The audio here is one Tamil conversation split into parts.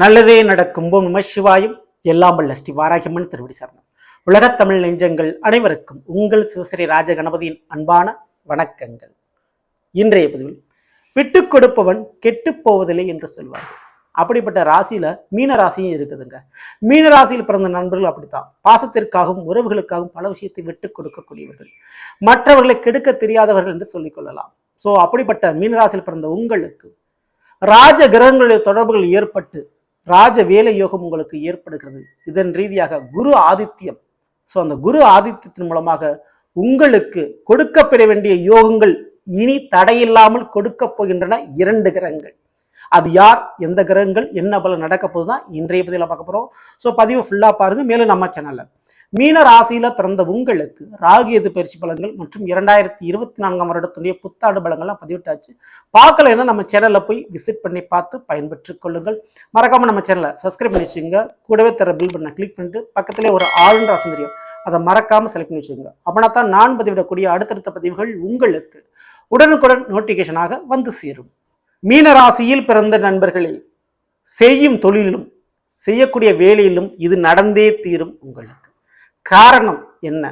நல்லதே நடக்கும். ஓம் நம சிவாயும். எல்லாம் வல்ல ஸ்ரீ வாராகியம்மன் திருவடி சரணம் உலகத் தமிழ் நெஞ்சங்கள் அனைவருக்கும் உங்கள் சிவஸ்ரீ ராஜ கணபதியின் அன்பான வணக்கங்கள். இன்றைய பதிவில் விட்டுக் கொடுப்பவன் கெட்டுப் போவதில்லை என்று சொல்வார் அப்படிப்பட்ட ராசியில மீன ராசியும் இருக்குதுங்க. மீன ராசியில் பிறந்த நண்பர்கள் அப்படித்தான். பாசத்திற்காகவும் உறவுகளுக்காகவும் பல விஷயத்தை விட்டு கொடுக்கக்கூடியவர்கள். மற்றவர்களை கெடுக்க தெரியாதவர்கள் என்று சொல்லிக் கொள்ளலாம். ஸோ அப்படிப்பட்ட மீன ராசியில் பிறந்த உங்களுக்கு ராஜ கிரகங்களுடைய தொடர்புகள் ஏற்பட்டு ராஜ வேலை யோகம் உங்களுக்கு ஏற்படுகிறது. இதன் ரீதியாக குரு ஆதித்யம். ஸோ அந்த குரு ஆதித்யத்தின் மூலமாக உங்களுக்கு கொடுக்கப்பெற வேண்டிய யோகங்கள் இனி தடையில்லாமல் கொடுக்க போகின்றன இரண்டு கிரகங்கள். அது யார்? எந்த கிரகங்கள்? என்ன பல நடக்க போகுதுதான் இன்றைய பதிவில் பார்க்க போகிறோம் ஸோ பதிவு ஃபுல்லாக பாருங்கள் மேலும் நம்ம சேனலில் மீன ராசியில பிறந்த உங்களுக்கு ராகியது பயிற்சி பலன்கள் மற்றும் இரண்டாயிரத்தி இருபத்தி நான்காம் வருடத்துடைய புத்தாண்டு பலங்கள்லாம் பதிவிட்டாச்சு. பார்க்கலன்னா நம்ம சேனல்ல போய் விசிட் பண்ணி பார்த்து பயன்பெற்று கொள்ளுங்கள். மறக்காம நம்ம சேனலை சப்ஸ்கிரைப் பண்ணி வச்சுங்க கூடவே தர பில் பண்ண கிளிக் பண்ணிட்டு பக்கத்திலே ஒரு ஆளுன்ற ராசி தெரியும். அதை மறக்காம செலக்ட் பண்ணி வச்சுங்க அப்படின்னா தான் நான் பதிவிடக்கூடிய அடுத்தடுத்த பதிவுகள் உங்களுக்கு உடனுக்குடன் நோட்டிஃபிகேஷனாக வந்து சேரும். மீன ராசியில் பிறந்த நண்பர்களே செய்யும் தொழிலிலும் செய்யக்கூடிய வேலையிலும் இது நடந்தே தீரும் உங்களுக்கு. காரணம் என்ன?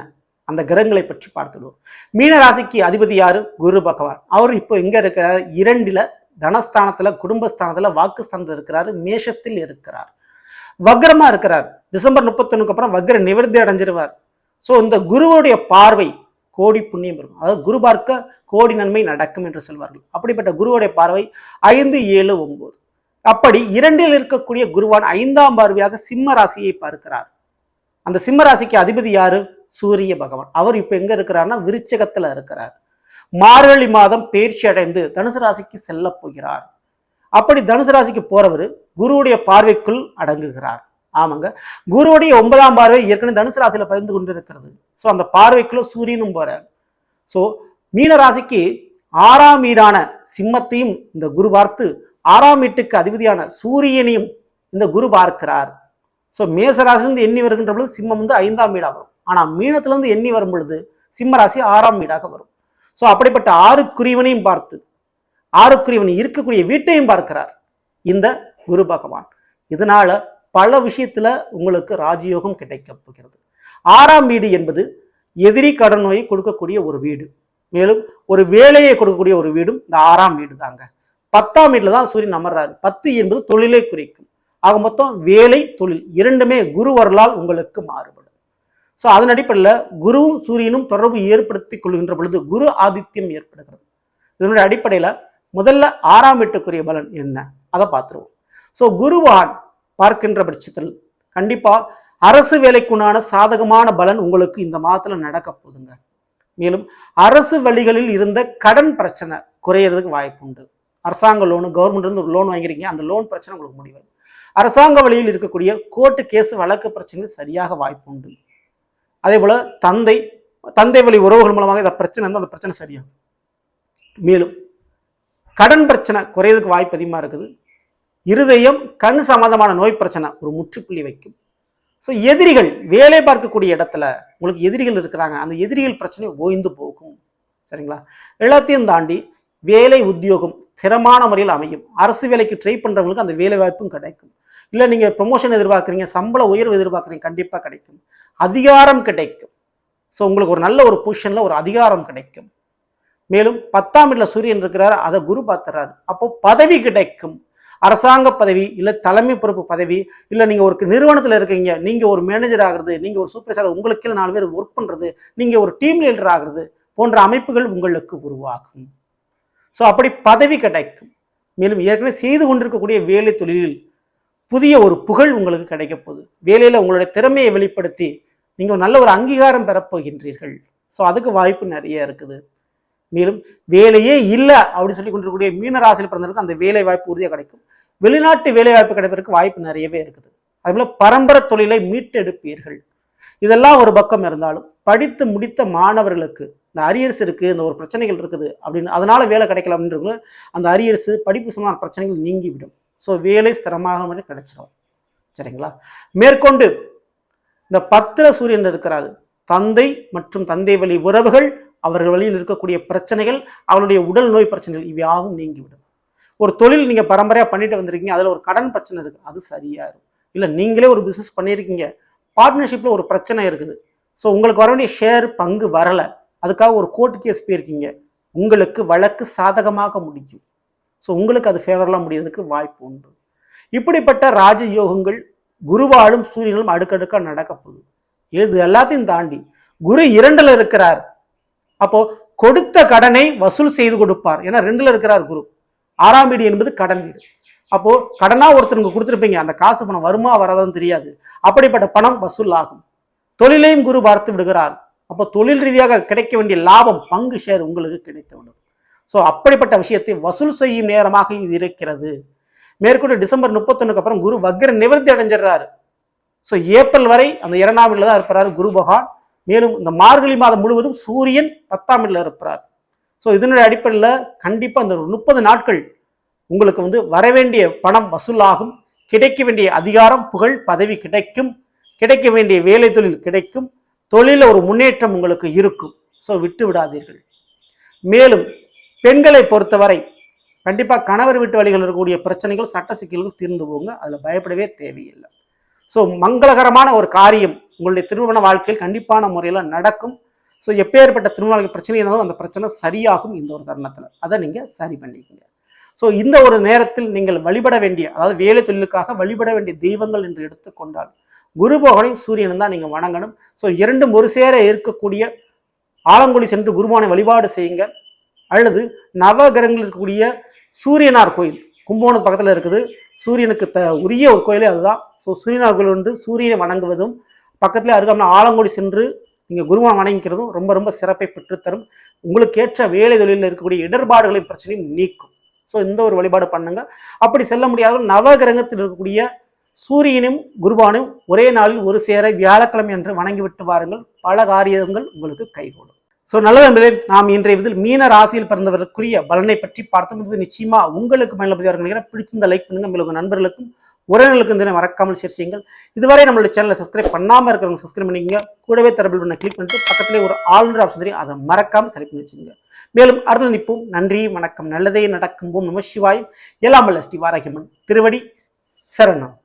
அந்த கிரகங்களை பற்றி பார்த்துடுவோம். மீனராசிக்கு அதிபதி யாரு? குரு பகவான். அவர் இப்போ எங்க இருக்கிறார்? இரண்டுல தனஸ்தானத்துல குடும்பஸ்தானத்துல வாக்குஸ்தானத்தில் இருக்கிறாரு மேஷத்தில் இருக்கிறார். வக்ரமா இருக்கிறார். டிசம்பர் முப்பத்தொன்னுக்கு அப்புறம் வக்ர நிவர்த்தி அடைஞ்சிருவார். ஸோ இந்த குருவுடைய பார்வை கோடி புண்ணியம் இருக்கும் அதாவது குரு பார்க்க கோடி நன்மை நடக்கும் என்று சொல்வார்கள். அப்படிப்பட்ட குருவுடைய பார்வை ஐந்து ஏழு ஒன்பது. அப்படி இரண்டில் இருக்கக்கூடிய குருவான் ஐந்தாம் பார்வையாக சிம்ம ராசியை பார்க்கிறார். அந்த சிம்மராசிக்கு அதிபதி யாரு? சூரிய பகவான். அவர் இப்போ எங்க இருக்கிறார்னா விருச்சகத்துல இருக்கிறார். மார்கழி மாதம் பயிற்சி அடைந்து தனுசு ராசிக்கு செல்ல போகிறார். அப்படி தனுசு ராசிக்கு போறவர் குருவுடைய பார்வைக்குள் அடங்குகிறார். ஆமாங்க. குருவுடைய ஒன்பதாம் பார்வை ஏற்கனவே தனுசு ராசியில பகிர்ந்து கொண்டு இருக்கிறது ஸோ அந்த பார்வைக்குள்ள சூரியனும் போறார். ஸோ மீன ராசிக்கு ஆறாம் வீடான சிம்மத்தையும் இந்த குரு பார்த்து ஆறாம் வீட்டுக்கு அதிபதியான சூரியனையும் இந்த குரு பார்க்கிறார். ஸோ மேசராசிலிருந்து எண்ணி வருகின்ற பொழுது சிம்மம் வந்து ஐந்தாம் வீடாக வரும். ஆனால் மீனத்திலேருந்து எண்ணி வரும் பொழுது சிம்ம ராசி ஆறாம் வீடாக வரும். ஸோ அப்படிப்பட்ட ஆறுக்குரியவனையும் பார்த்து ஆறுக்குரியவன் இருக்கக்கூடிய வீட்டையும் பார்க்கிறார் இந்த குரு பகவான். இதனால பல விஷயத்துல உங்களுக்கு ராஜயோகம் கிடைக்க போகிறது. ஆறாம் வீடு என்பது எதிரி கடன் நோயை கொடுக்கக்கூடிய ஒரு வீடு. மேலும் ஒரு வேலையை கொடுக்கக்கூடிய ஒரு வீடும் இந்த ஆறாம் வீடு தாங்க பத்தாம் வீட்டில் தான் சூரியன் அமர்றாரு. பத்து என்பது தொழிலை குறிக்கும். ஆக மொத்தம் வேலை தொழில் இரண்டுமே குரு வரலால் உங்களுக்கு மாறுபடும். ஸோ அதன் அடிப்படையில் குருவும் சூரியனும் தொடர்பு ஏற்படுத்திக் கொள்கின்ற பொழுது குரு ஆதித்யம் ஏற்படுகிறது. இதனுடைய அடிப்படையில் முதல்ல ஆறாம் வீட்டுக்குரிய பலன் என்ன? அதை பார்த்துருவோம். ஸோ குருவான் பார்க்கின்ற பட்சத்தில் கண்டிப்பாக அரசு வேலைக்குண்டான சாதகமான பலன் உங்களுக்கு இந்த மாதத்தில் நடக்க போதுங்க மேலும் அரசு வழிகளில் இருந்த கடன் பிரச்சனை குறையிறதுக்கு வாய்ப்பு உண்டு அரசாங்க லோனு கவர்மெண்ட் இருந்து ஒரு லோன் வாங்கிறீங்க அந்த லோன் பிரச்சனை உங்களுக்கு முடிவு அரசாங்க வழியில் இருக்கக்கூடிய கோர்ட்டு கேஸ் வழக்கு பிரச்சனைகள் சரியாக வாய்ப்பு உண்டு. அதே போல் தந்தை தந்தை வழி உறவுகள் மூலமாக இந்த பிரச்சனை இருந்தால் அந்த பிரச்சனை சரியாகும். மேலும் கடன் பிரச்சனை குறையதுக்கு வாய்ப்பு அதிகமாக இருக்குது. இருதயம் கண் சம்மந்தமான நோய் பிரச்சனை ஒரு முற்றுப்புள்ளி வைக்கும். ஸோ எதிரிகள் வேலை பார்க்கக்கூடிய இடத்துல உங்களுக்கு எதிரிகள் இருக்கிறாங்க. அந்த எதிரிகள் பிரச்சனை ஓய்ந்து போகும். சரிங்களா? எல்லாத்தையும் தாண்டி வேலை உத்தியோகம் ஸ்திரமான முறையில் அமையும். அரசு வேலைக்கு ட்ரை பண்ணுறவங்களுக்கு அந்த வேலை வாய்ப்பும் கிடைக்கும். இல்லை நீங்கள் ப்ரொமோஷன் எதிர்பார்க்குறீங்க சம்பள உயர்வு எதிர்பார்க்குறீங்க கண்டிப்பாக கிடைக்கும். அதிகாரம் கிடைக்கும். ஸோ உங்களுக்கு ஒரு நல்ல ஒரு பொசிஷனில் ஒரு அதிகாரம் கிடைக்கும். மேலும் பத்தாம் வீட்டில் சூரியன் இருக்கிறார் அதை குரு பார்த்துறாரு. அப்போ பதவி கிடைக்கும். அரசாங்க பதவி இல்லை தலைமை பொறுப்பு பதவி இல்லை நீங்கள் ஒரு நிறுவனத்தில் இருக்கீங்க நீங்கள் ஒரு மேனேஜர் ஆகிறது நீங்கள் ஒரு சூப்பர்வைசர் உங்களுக்கு நாலு பேர் ஒர்க் பண்ணுறது நீங்கள் ஒரு டீம் லீடர் ஆகிறது போன்ற அமைப்புகள் உங்களுக்கு உருவாகும். ஸோ அப்படி பதவி கிடைக்கும். மேலும் ஏற்கனவே செய்து கொண்டிருக்கக்கூடிய வேலை தொழிலில் புதிய ஒரு புகழ் உங்களுக்கு கிடைக்க போகுது. வேலையில் உங்களுடைய திறமையை வெளிப்படுத்தி நீங்கள் நல்ல ஒரு அங்கீகாரம் பெறப்போகின்றீர்கள் ஸோ அதுக்கு வாய்ப்பு நிறைய இருக்குது. மேலும் வேலையே இல்லை அப்படின்னு சொல்லி கொண்டிருக்கக்கூடிய மீனராசியில் பிறந்தவருக்கு அந்த வேலை வாய்ப்பு உறுதியாக கிடைக்கும். வெளிநாட்டு வேலை வாய்ப்பு கிடைப்பதற்கு வாய்ப்பு நிறையவே இருக்குது. அதுபோல் பரம்பரை தொழிலை மீட்டெடுப்பீர்கள். இதெல்லாம் ஒரு பக்கம் இருந்தாலும் படித்து முடித்த மாணவர்களுக்கு இந்த அரியர்ஸ் இருக்குது இந்த ஒரு பிரச்சனைகள் இருக்குது அப்படின்னு அதனால் வேலை கிடைக்கல அப்படின்றது அந்த அரியர்ஸு படிப்பு சம்பந்தமான பிரச்சனைகள் நீங்கிவிடும். ஸோ வேலை ஸ்திரமாக மாதிரி கிடைச்சிடும் சரிங்களா? மேற்கொண்டு இந்த பத்திர சூரியன் இருக்கிறாரு. தந்தை மற்றும் தந்தை வழி உறவுகள் அவர்கள் வழியில் இருக்கக்கூடிய பிரச்சனைகள் அவருடைய உடல் நோய் பிரச்சனைகள் இவையாவும் நீங்கிவிடும். ஒரு தொழில் நீங்கள் பரம்பரையாக பண்ணிட்டு வந்திருக்கீங்க அதில் ஒரு கடன் பிரச்சனை இருக்குது அது சரியாயிரும். இல்லை நீங்களே ஒரு பிஸ்னஸ் பண்ணியிருக்கீங்க பார்ட்னர்ஷிப்பில் ஒரு பிரச்சனை இருக்குது. ஸோ உங்களுக்கு வர வேண்டிய ஷேர் பங்கு வரலை. அதுக்காக ஒரு கோர்ட் கேஸ் போயிருக்கீங்க. உங்களுக்கு வழக்கு சாதகமாக முடியும் ஸோ உங்களுக்கு அது ஃபேவரலாக முடியறதுக்கு வாய்ப்பு உண்டு. இப்படிப்பட்ட ராஜயோகங்கள் குருவாலும் சூரியனும் அடுக்கடுக்காக நடக்க போகுது. இது எல்லாத்தையும் தாண்டி குரு இரண்டில் இருக்கிறார். அப்போ கொடுத்த கடனை வசூல் செய்து கொடுப்பார். ஏன்னா ரெண்டுல இருக்கிறார் குரு. ஆறாம் வீடு என்பது கடன் வீடு. அப்போ கடனா ஒருத்தருக்கு கொடுத்துருப்பீங்க. அந்த காசு பணம் வருமா வராதான்னு தெரியாது. அப்படிப்பட்ட பணம் வசூல் ஆகும். தொழிலையும் குரு பார்த்து விடுகிறார். அப்போ தொழில் ரீதியாக கிடைக்க வேண்டிய லாபம் பங்கு ஷேர் உங்களுக்கு கிடைத்துவிடும் ஸோ அப்படிப்பட்ட விஷயத்தை வசூல் செய்யும் நேரமாக இது இருக்கிறது. மேற்கொண்டு டிசம்பர் முப்பத்தொன்னுக்கு அப்புறம் குரு வக்ர நிவர்த்தி அடைஞ்சிடுறாரு. ஸோ ஏப்ரல் வரை அந்த இரண்டாம் வீட்டில் தான் இருப்பார் குரு பகவான். மேலும் இந்த மார்கழி மாதம் முழுவதும் சூரியன் பத்தாம் வீட்டில் இருப்பார். ஸோ இதனுடைய அடிப்படையில் கண்டிப்பாக இந்த முப்பது நாட்கள் உங்களுக்கு வந்து வரவேண்டிய பணம் வசூலாகும். கிடைக்க வேண்டிய அதிகாரம் புகழ் பதவி கிடைக்கும். கிடைக்க வேண்டிய வேலை தொழில் கிடைக்கும். தொழிலில் ஒரு முன்னேற்றம் உங்களுக்கு இருக்கும். ஸோ விட்டு விடாதீர்கள். மேலும் பெண்களை பொறுத்தவரை கண்டிப்பாக கணவர் வீட்டு வழிகள் இருக்கக்கூடிய பிரச்சனைகள் சட்ட சிக்கல்கள் தீர்ந்து போங்க. அதில் பயப்படவே தேவையில்லை. ஸோ மங்களகரமான ஒரு காரியம் உங்களுடைய திருமண வாழ்க்கையில் கண்டிப்பான முறையில் நடக்கும். ஸோ எப்பேற்பட்ட திருமண வாழ்க்கை பிரச்சனை இருந்தாலும் அந்த பிரச்சனை சரியாகும் இந்த ஒரு தருணத்தில். அதை நீங்கள் சரி பண்ணிக்கங்க. ஸோ இந்த ஒரு நேரத்தில் நீங்கள் வழிபட வேண்டிய அதாவது வேலை தொழிலுக்காக வழிபட வேண்டிய தெய்வங்கள் என்று எடுத்துக்கொண்டால் குரு சூரியனும் தான் நீங்கள் வணங்கணும். ஸோ இரண்டும் ஒரு சேர இருக்கக்கூடிய ஆலங்குடி சென்று குருபானை வழிபாடு செய்யுங்க. அல்லது நவகிரகங்கள் இருக்கக்கூடிய சூரியனார் கோயில் கும்பகோணம் பக்கத்தில் இருக்குது. சூரியனுக்கு த உரிய ஒரு கோயிலே அதுதான். ஸோ சூரியனார் கோயில் வந்து சூரியனை வணங்குவதும் பக்கத்தில் அருகாமல் ஆலங்குடி சென்று நீங்கள் குருவான் வணங்கிக்கிறதும் ரொம்ப ரொம்ப சிறப்பை பெற்றுத்தரும். உங்களுக்கு ஏற்ற வேலை தொழிலில் இருக்கக்கூடிய இடர்பாடுகளின் பிரச்சனையும் நீக்கும். ஸோ இந்த ஒரு வழிபாடு பண்ணுங்க. அப்படி செல்ல முடியாத நவகிரகத்தில் இருக்கக்கூடிய சூரியனும் குருபானும் ஒரே நாளில் ஒரு சேர வியாழக்கிழமை என்று வணங்கிவிட்டு வாருங்கள். பல காரியங்கள் உங்களுக்கு கைகூடும். ஸோ நல்லது நண்பர்களே நாம் இன்றைய இதில் மீன ராசியில் பிறந்தவருக்குரிய பலனை பற்றி பார்த்தோம் இது நிச்சயமா உங்களுக்கு பயனுள்ள நினைக்கிறேன் பிடிச்சிருந்த லைக் பண்ணுங்க. உங்களுக்கு நண்பர்களுக்கும் உறவினர்களுக்கும் தினம் மறக்காமல் ஷேர் செய்யுங்கள். இதுவரை நம்மளுடைய சேனலை சப்ஸ்கிரைப் பண்ணாமல் இருக்கிறவங்க சப்ஸ்கிரைப் பண்ணிக்கங்க. கூடவே தரபில் பண்ண கிளிக் பண்ணிட்டு பக்கத்திலே ஒரு ஆளுநர் ஆப்ஷன் தெரியும். அதை மறக்காமல் சரி பண்ணி வச்சுங்க மேலும் அடுத்து நிற்போம் நன்றி வணக்கம். நல்லதே நடக்கும். போம் நம சிவாய் எல்லாம் வல்ல ஸ்ரீ வாராகியம்மன் திருவடி சரணம்.